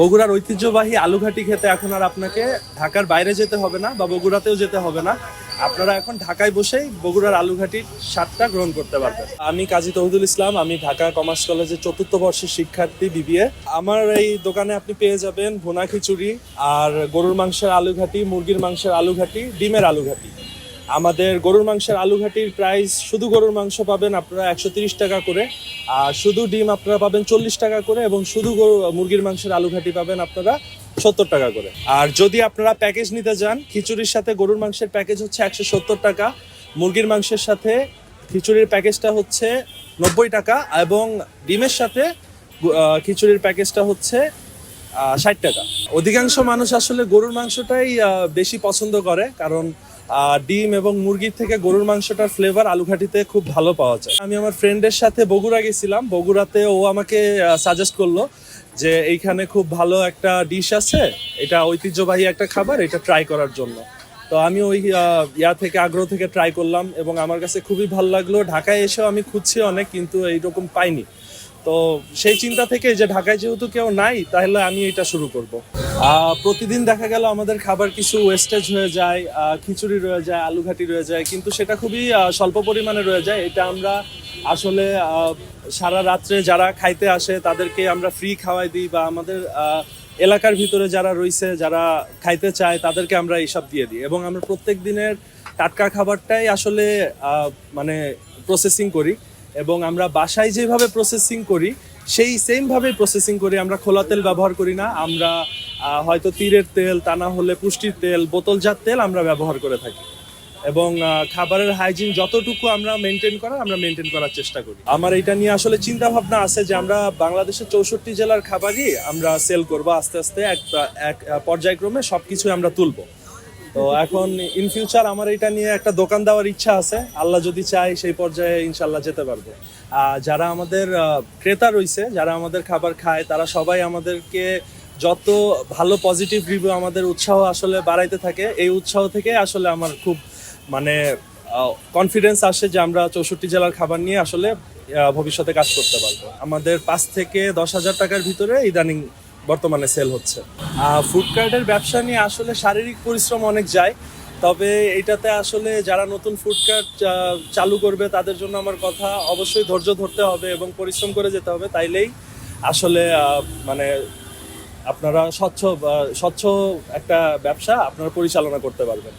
বগুড়ার ঐতিহ্যবাহী আলুঘাটি খেতে এখন আর আপনাকে ঢাকার বাইরে যেতে হবে না বা বগুড়াতেও যেতে হবে না। আপনারা এখন ঢাকায় বসেই বগুড়ার আলুঘাটির স্বাদটা গ্রহণ করতে পারবেন। আমি কাজী তৌহিদুল ইসলাম, আমি ঢাকা কমার্স কলেজের চতুর্থ বর্ষের শিক্ষার্থী বিবিএ। আমার এই দোকানে আপনি পেয়ে যাবেন ভুনা খিচুড়ি আর গরুর মাংসের আলুঘাটি, মুরগির মাংসের আলুঘাটি, ডিমের আলুঘাটি। আমাদের গরুর মাংসের আলুঘাটির প্রাইস শুধু গরুর মাংস পাবেন আপনারা একশো তিরিশ টাকা করে। আর শুধু ডিম আপনারা পাবেন চল্লিশ টাকা করে এবং শুধু গরু, মুরগির মাংসের আলুঘাটি পাবেন আপনারা সত্তর টাকা করে। আর যদি আপনারা প্যাকেজ নিতে যান, খিচুড়ির সাথে গরুর মাংসের প্যাকেজ হচ্ছে একশো সত্তর টাকা, মুরগির মাংসের সাথে খিচুড়ির প্যাকেজটা হচ্ছে নব্বই টাকা এবং ডিমের সাথে খিচুড়ির প্যাকেজটা হচ্ছে ষাট টাকা। অধিকাংশ মানুষ আসলে গরুর মাংসটাই বেশি পছন্দ করে, কারণ ডিম এবং মুরগির থেকে গরুর মাংসটার ফ্লেভার আলুঘাটিতে খুব ভালো পাওয়া যায়। আমি আমার ফ্রেন্ডের সাথে বগুড়া গেছিলাম। বগুড়াতে ও আমাকে সাজেস্ট করল যে এইখানে খুব ভালো একটা ডিশ আছে। এটা ঐতিহ্যবাহী একটা খাবার, এটা ট্রাই করার জন্য। তো আমি ওই ইয়া থেকে, আগ্রহ থেকে ট্রাই করলাম এবং আমার কাছে খুবই ভালো লাগল। ঢাকায় এসেও আমি খুঁজছি অনেক, কিন্তু এইরকম পাইনি। তো সেই চিন্তা থেকে যে ঢাকায় যেহেতু কেউ নাই, তাহলে আমি এটা শুরু করব। প্রতিদিন দেখা গেল আমাদের খাবার কিছু ওয়েস্টেজ হয়ে যায় খিচুড়ি রয়ে যায় আলুঘাটি রয়ে যায়, কিন্তু সেটা খুবই স্বল্প পরিমাণে রয়ে যায়। এটা আমরা আসলে সারা রাত্রে যারা খাইতে আসে, তাদেরকে আমরা ফ্রি খাওয়াই দিই বা আমাদের এলাকার ভিতরে যারা রয়েছে, যারা খাইতে চায়, তাদেরকে আমরা এইসব দিয়ে দিই। এবং আমরা প্রত্যেক দিনের টাটকা খাবারটাই আসলে মানে প্রসেসিং করি। এবং আমরা বাসায় যেভাবে প্রসেসিং করি, সেই সেমভাবে প্রসেসিং করি। আমরা খোলা তেল ব্যবহার করি না। আমরা হয়তো তীরের তেল, তা না হলে পুষ্টির তেল, বোতলজাত তেল আমরা ব্যবহার করে থাকি। এবং খাবারের হাইজিন যতটুকু আমরা মেনটেন করার, আমরা মেনটেন করার চেষ্টা করি। আমার এটা নিয়ে আসলে চিন্তা ভাবনা আছে যে আমরা বাংলাদেশের চৌষট্টি জেলার খাবারই আমরা সেল করব। আস্তে আস্তে এক এক পর্যায়ক্রমে সব সবকিছু আমরা তুলবো। তো এখন ইন ফিউচার আমার এটা নিয়ে একটা দোকান দেওয়ার ইচ্ছা আছে। আল্লাহ যদি চায় সেই পর্যায়ে ইনশাল্লাহ যেতে পারব। যারা আমাদের ক্রেতা রয়েছে, যারা আমাদের খাবার খায়, তারা সবাই আমাদেরকে যত ভালো পজিটিভ রিভিউ আমাদের উৎসাহ আসলে বাড়াইতে থাকে, এই উৎসাহ থেকে আসলে আমার খুব মানে কনফিডেন্স আসে যে আমরা চৌষট্টি জেলার খাবার নিয়ে আসলে ভবিষ্যতে কাজ করতে পারব। আমাদের পাঁচ থেকে দশ হাজার টাকার ভিতরে ইদানিং বর্তমানে সেল হচ্ছে। ফুড কার্টের ব্যবসা নিয়ে আসলে শারীরিক পরিশ্রম অনেক যায়, তবে এটাতে আসলে যারা নতুন ফুড কার্ট চালু করবে তাদের জন্য আমার কথা অবশ্যই ধৈর্য ধরতে হবে এবং পরিশ্রম করে যেতে হবে। তাইলেই আসলে মানে আপনারা স্বচ্ছ স্বচ্ছ একটা ব্যবসা আপনারা পরিচালনা করতে পারবেন।